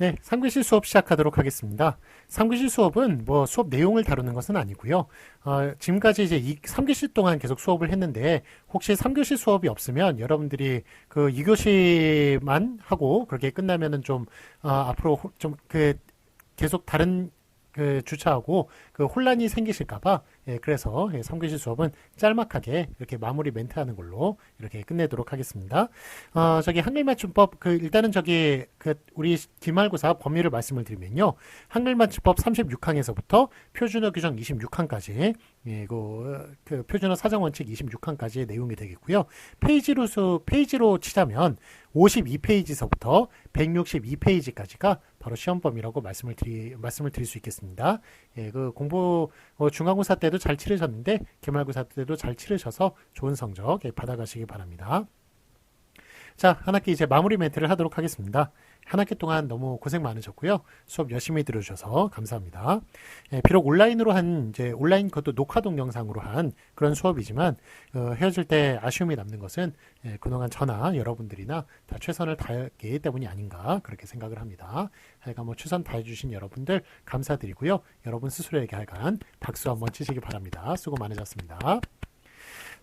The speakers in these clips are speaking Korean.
네, 3교시 수업 시작하도록 하겠습니다. 3교시 수업은 뭐 수업 내용을 다루는 것은 아니고요. 어, 지금까지 이제 이 3교시 동안 계속 수업을 했는데 혹시 3교시 수업이 없으면 여러분들이 그 2교시만 하고 그렇게 끝나면은 좀 어, 앞으로 좀 그 계속 다른 그 주차하고 그 혼란이 생기실까봐 예, 그래서 예, 3교시 수업은 짤막하게 이렇게 마무리 멘트하는 걸로 이렇게 끝내도록 하겠습니다. 어, 저기 한글 맞춤법 그 일단은 저기 그 우리 기말고사 범위를 말씀을 드리면요. 한글 맞춤법 36항에서부터 표준어 규정 26항까지 예, 그, 그 표준어 사정 원칙 26항까지의 내용이 되겠고요. 페이지로 수 페이지로 치자면 52페이지서부터 162페이지까지가 바로 시험 범위라고 말씀을 드리 말씀을 드릴 수 있겠습니다. 예, 그 공부 어, 중간고사 때도 잘 치르셨는데 기말고사 때도 잘 치르셔서 좋은 성적 예, 받아가시기 바랍니다. 자, 한 학기 이제 마무리 멘트를 하도록 하겠습니다. 한 학기 동안 너무 고생 많으셨고요. 수업 열심히 들어주셔서 감사합니다. 예, 비록 온라인으로 한 이제 온라인 그것도 녹화 동영상으로 한 그런 수업이지만 어, 헤어질 때 아쉬움이 남는 것은 예, 그동안 저나 여러분들이나 다 최선을 다했기 때문이 아닌가 그렇게 생각을 합니다. 하여간 뭐 최선 다해주신 여러분들 감사드리고요. 여러분 스스로에게 하여간 박수 한번 치시기 바랍니다. 수고 많으셨습니다.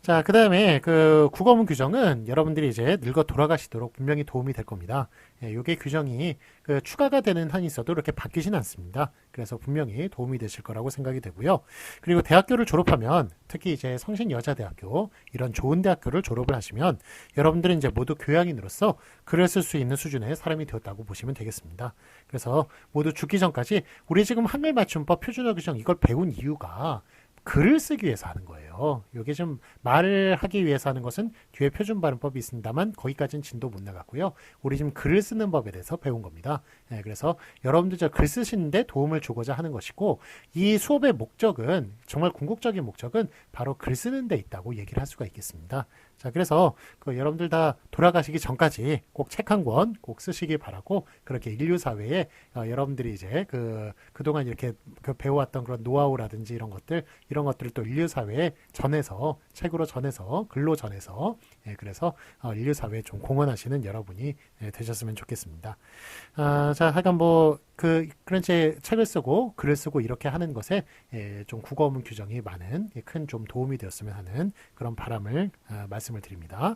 자, 그 다음에 그 국어문 규정은 여러분들이 이제 늙어 돌아가시도록 분명히 도움이 될 겁니다. 예, 요게 규정이 그 추가가 되는 한이 있어도 이렇게 바뀌진 않습니다. 그래서 분명히 도움이 되실 거라고 생각이 되고요. 그리고 대학교를 졸업하면 특히 이제 성신여자대학교 이런 좋은 대학교를 졸업을 하시면 여러분들은 이제 모두 교양인으로서 글을 쓸 수 있는 수준의 사람이 되었다고 보시면 되겠습니다. 그래서 모두 죽기 전까지 우리 지금 한글 맞춤법 표준어 규정 이걸 배운 이유가 글을 쓰기 위해서 하는 거예요. 이게 좀 말을 하기 위해서 하는 것은 뒤에 표준 발음법이 있습니다만 거기까지는 진도 못 나갔고요. 우리 지금 글을 쓰는 법에 대해서 배운 겁니다. 네, 그래서 여러분들 저 글 쓰시는데 도움을 주고자 하는 것이고 이 수업의 목적은 정말 궁극적인 목적은 바로 글 쓰는 데 있다고 얘기를 할 수가 있겠습니다. 자, 그래서 그 여러분들 다 돌아가시기 전까지 꼭 책 한 권 꼭 쓰시기 바라고 그렇게 인류 사회에 어, 여러분들이 이제 그 그동안 이렇게 그 배워왔던 그런 노하우라든지 이런 것들 이런 것들을 또 인류 사회에 전해서 책으로 전해서 글로 전해서 예, 그래서 어, 인류 사회에 좀 공헌하시는 여러분이 예, 되셨으면 좋겠습니다. 아, 자, 하여간 뭐 그 그런 제 책을 쓰고 글을 쓰고 이렇게 하는 것에 예, 좀 국어문 규정이 많은 예, 큰좀 도움이 되었으면 하는 그런 바람을 아, 말씀을 드립니다.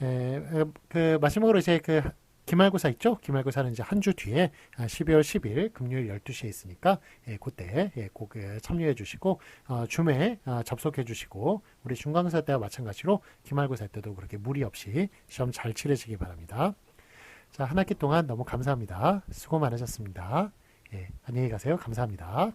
에, 그 마지막으로 이제 그 기말고사 있죠? 기말고사는 이제 한 주 뒤에 12월 10일 금요일 12시에 있으니까 예, 그때 예, 꼭 예, 참여해 주시고 어, 줌에 어, 접속해 주시고 우리 중간고사 때와 마찬가지로 기말고사 때도 그렇게 무리 없이 시험 잘 치르시기 바랍니다. 자, 한 학기 동안 너무 감사합니다. 수고 많으셨습니다. 예, 안녕히 가세요. 감사합니다.